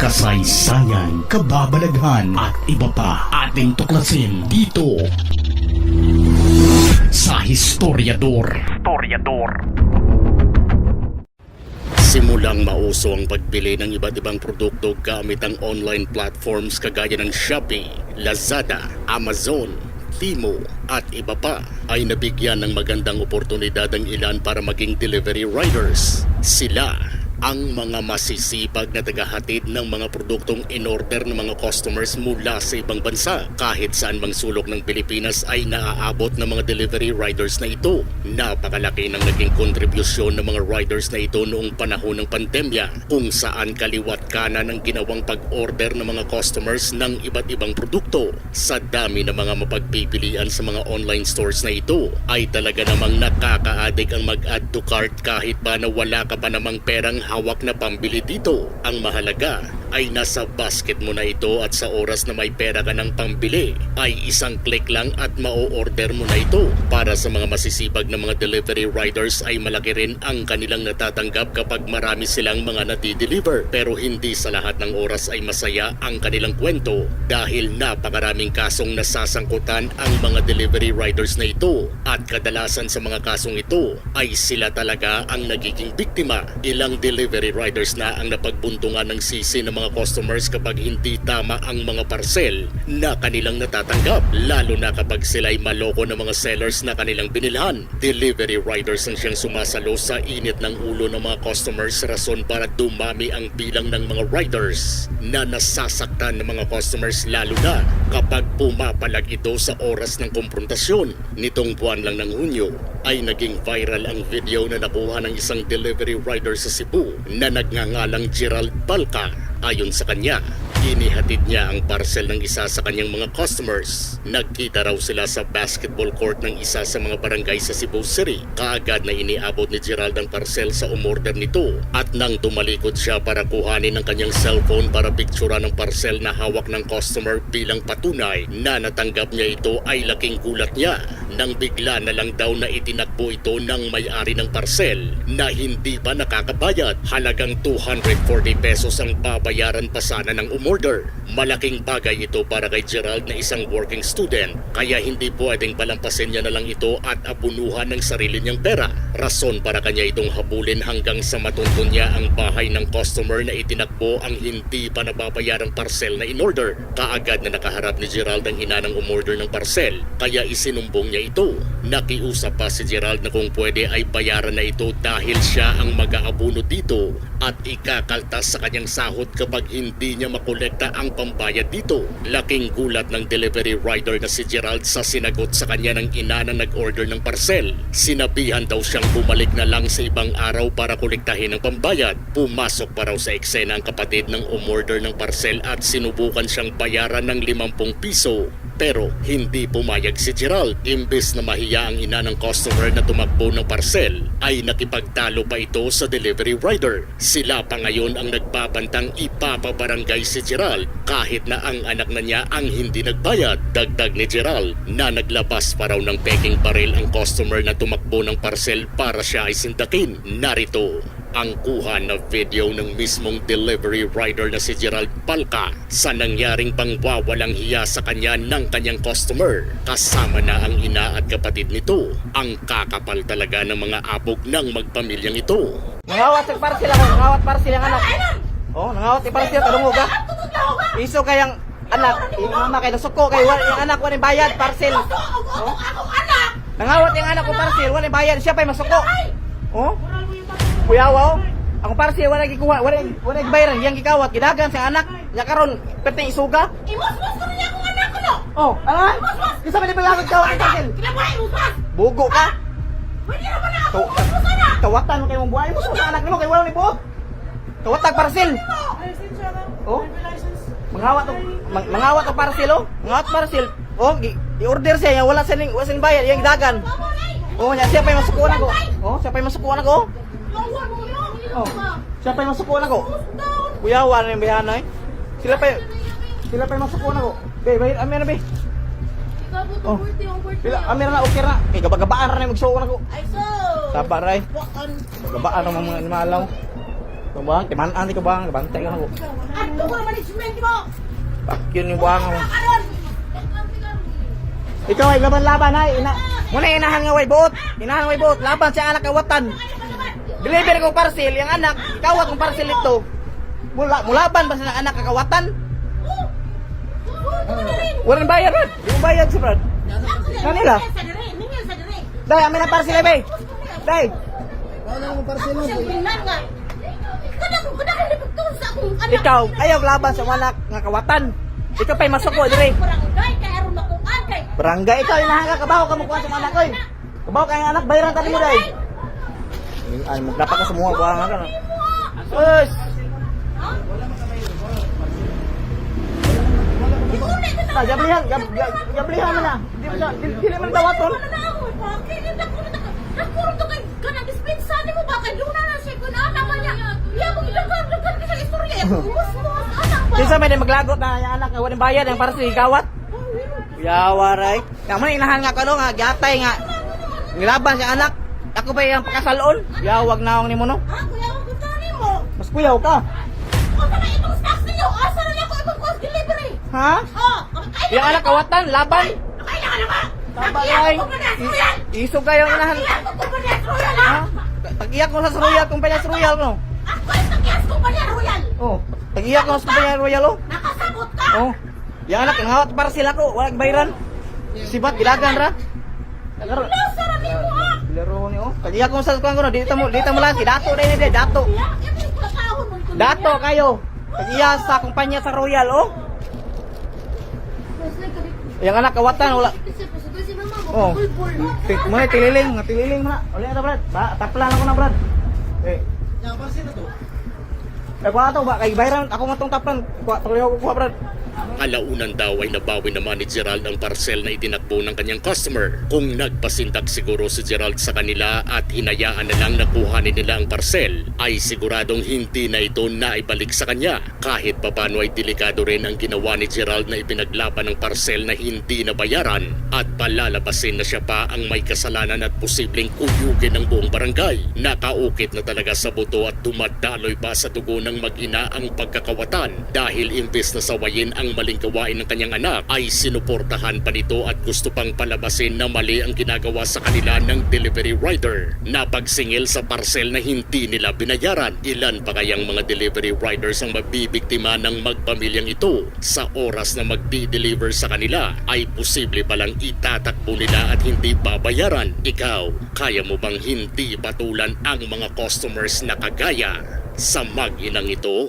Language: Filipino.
kasaysayan, kababalaghan at iba pa ating tuklasin dito sa Historiador. Historiador. Simulang mauso ang pagbili ng iba't ibang produkto gamit ang online platforms kagaya ng Shopee, Lazada, Amazon, Timo at iba pa ay nabigyan ng magandang oportunidad ang ilan para maging delivery riders. Sila ang mga masisipag na tagahatid ng mga produktong in-order ng mga customers mula sa ibang bansa. Kahit saan mang sulok ng Pilipinas ay naaabot ng mga delivery riders na ito. Napakalaki ng naging kontribusyon ng mga riders na ito noong panahon ng pandemya kung saan kaliwat kanan ang ginawang pag-order ng mga customers ng iba't ibang produkto. Sa dami ng mga mapagpipilian sa mga online stores na ito ay talaga namang nakaka-addict ang mag-add to cart kahit pa na wala ka pa namang perang hawak na pambili dito. Ang mahalaga ay nasa basket mo na ito at sa oras na may pera ka ng pambili ay isang click lang at mau-order mo na ito. Para sa mga masisipag na mga delivery riders ay malaki rin ang kanilang natatanggap kapag marami silang mga nadi-deliver. Pero hindi sa lahat ng oras ay masaya ang kanilang kwento dahil napakaraming kasong nasasangkutan ang mga delivery riders na ito at kadalasan sa mga kasong ito ay sila talaga ang nagiging biktima. Ilang delivery riders na ang napagbuntungan ng sisi ng mga customers kapag hindi tama ang mga parcel na kanilang natatanggap lalo na kapag sila ay maloko ng mga sellers na kanilang binilhan. Delivery riders ang siyang sumasalo sa init ng ulo ng mga customers rason para dumami ang bilang ng mga riders na nasasaktan ng mga customers lalo na kapag pumapalag ito sa oras ng komprontasyon. Nitong buwan lang ng Hunyo ay naging viral ang video na nakuha ng isang delivery rider sa Cebu na nagngangalang Gerald Balca. Ayon sa kanya, inihatid niya ang parcel ng isa sa kanyang mga customers. Nagkita raw sila sa basketball court ng isa sa mga barangay sa Cebu City. Kaagad na iniabot ni Gerald ang parcel sa umorder nito at nang tumalikod siya para kuhanin ang kanyang cellphone para picturean ng parcel na hawak ng customer bilang patunay na natanggap niya ito ay laking gulat niya nang bigla na lang daw na itinakbo ito ng may-ari ng parcel na hindi pa nakakabayad. Halagang 240 pesos ang babayaran pa sana ng umorder. Malaking bagay ito para kay Gerald na isang working student kaya hindi pwedeng palampasin niya na lang ito at abunuhan ng sarili niyang pera. Rason para kanya itong habulin hanggang sa matuntun niya ang bahay ng customer na itinakbo ang hindi pa nababayarang parcel na in-order. Kaagad na nakaharap ni Gerald ang ina ng umorder ng parcel kaya isinumbong niya ito. Nakiusap pa si Gerald na kung pwede ay bayaran na ito dahil siya ang mag-aabuno dito at ikakaltas sa kanyang sahod kapag hindi niya makolekta ang pambayad dito. Laking gulat ng delivery rider na si Gerald sa sinagot sa kanya ng ina na nag-order ng parcel. Sinabihan daw siyang bumalik na lang sa ibang araw para kolektahin ang pambayad. Pumasok pa raw sa eksena ang kapatid ng umorder ng parcel at sinubukan siyang bayaran ng 50 piso pero hindi pumayag si Gerald. Imbes na mahiya ang ina ng customer na tumakbo ng parcel, ay nakipagtalo pa ito sa delivery rider. Sila pa ngayon ang nagbabantang ipapabarangay si Gerald kahit na ang anak na niya ang hindi nagbayad. Dagdag ni Gerald na naglabas pa raw ng peking baril ang customer na tumakbo ng parcel para siya ay sindakin. Narito ang kuha na video ng mismong delivery rider na si Gerald Palca sa nangyaring pangwawalang hiya sa kanya ng kanyang customer. Kasama na ang ina at kapatid nito. Ang kakapal talaga ng mga abog ng magpamilyang ito. Nangawat parcel ako, nangawat parcel ang anak. Oh, nangawat sa parcel kadungog ka. Iso kayang anak, yung mama kay nasuko kay wala yung anak wala bayad parcel. Oh. Nangawat yung anak ko parcel, wala bayad siya pa masuko. Oh. Kuyawa oh. Ang parcel wala gikuha, wala wala gibayaran, yang gikawat gidagan sa anak. Ya karon perting isuga. Imus-mus ko niya kung anak ko no! Oh, ano? Kisa man ibayad kawat ang parcel. Kinabuhay pas! Bugo ka. Naman na ako! Na! tawatan mo kay mong buhay mo sa anak nimo kay wala ni buot. Tawatag parcel. Oh. Mangawat to, mang, mangawat to parcel oh. Mangawat parcel. Oh, i-order siya, wala sa ning wala sa bayad, yang dagan. Oh, nya siya pa yung masukuan ako. Oh, siya pa yung masukuan ako. Oh. Siya pa yung masukuan ako. Kuya, wala na yung bihanay. Sila pa yung, sila pa yung masukuan ako. Be, bayad, amin na be. Oh. Sila, amin na, okay na. Eh, gabagabaan na yung magsukuan ako. Ay so! Tapa, ray. Wakan! Gabaan ang mga animalaw. Ito bang, timanan di ka bang, bantay ka ako. Ato ko management mo. Yun yung buhang mo. Ikaw ay laban-laban ay. Ina, muna inahan nga way buot. Inahan way buot. Laban sa anak kawatan. Deliver ko parcel, yung anak, kawat kong parcel ito. Mula, mulaban ba sa anak kakawatan? Walang bayad, Brad. Mo bayad si Brad. Kanila? Sa sa. Day, amin ang parcel, Ebe. Day. Sa. Ikaw, ayaw laban sa anak nga kawatan. Ikaw pa'y masoko, dire. Barangay ikaw, inahan ka, kabaho ka mukha sa mga anak ko. Kabaho ka yung anak, bayaran tali mo, Day. Ay, magdapat ka mga buhang nga ka, no? Us! Iuli ka Ah, gablihan, gab, gab, gablihan mo na. Di mo siya, di, di naman dawaton. Na ako, bakit? Hindi ako na Nagpuro to kay kanang dispensa ni mo ba kay Luna na siya kun anak man niya. Iya mo gidagan dagan ka sa istorya. Mus mo anak ba? Kinsa may maglagot na yung anak walang bayad yung para sa igawat. Yawa ray. Kamu na inahan nga kano nga gatay nga. Nilaban si anak. Ako pa yung pakasalon. Yawag na akong ni mo no. Ako yaw ko tani mo. Mas kuyaw ka. Asa na itong stocks ninyo? Asa na niya ko ibang cost delivery? Ha? Oh, Yung anak kawatan, laban. Kailangan naman. Tama ray. Isog kayo ang inahan. Ako ko pa niya royal Ha? ha. Tag-iyak mo sa Royal, kumpanya sa Royal no. Ako ay tagyas ko pa niya royal. Oh. Tag-iyak mo sa kumpanya sa Royal oh. Nakasabot ka. Oh. Yung anak, ang hawat para sila ko. Walang bayran. Sibat, gilagan ra. Nagaro. Oh. Tag-iyak mo sa kuwan ko no. Dito mo, dito mo lang Dato din ni Dato. Ko ko. Dato kayo. Tag-iya sa kumpanya sa Royal oh. Yung anak kawatan wala. Oh. Tik mo tililing, tililing na. Uli na brad. Ba, taplan ako na brad. Eh. Yang pansin na to. Eh, kuha to ba? Kay bayran, ako nga tong taplan. Kuha, tuloy ako kuha brad. Alaunan daw ay nabawi naman ni Gerald ang parcel na itinakbo ng kanyang customer. Kung nagpasindak siguro si Gerald sa kanila at hinayaan na lang nakuhanin nila ang parcel, ay siguradong hindi na ito naibalik sa kanya. Kahit papano ay delikado rin ang ginawa ni Gerald na ipinaglaban ng parcel na hindi nabayaran at palalabasin na siya pa ang may kasalanan at posibleng kuyugin ng buong barangay. Nakaukit na talaga sa buto at dumadaloy pa sa dugo ng mag-ina ang pagkakawatan dahil imbes na sawayin ang maling gawain ng kanyang anak ay sinuportahan pa nito at gusto pang palabasin na mali ang ginagawa sa kanila ng delivery rider. Napagsingil sa parcel na hindi nila binayaran. Ilan pa kayang mga delivery riders ang mabibiktima ng magpamilyang ito sa oras na magdi-deliver sa kanila ay posible palang itatakbo nila at hindi babayaran. Ikaw, kaya mo bang hindi patulan ang mga customers na kagaya sa mag-inang ito?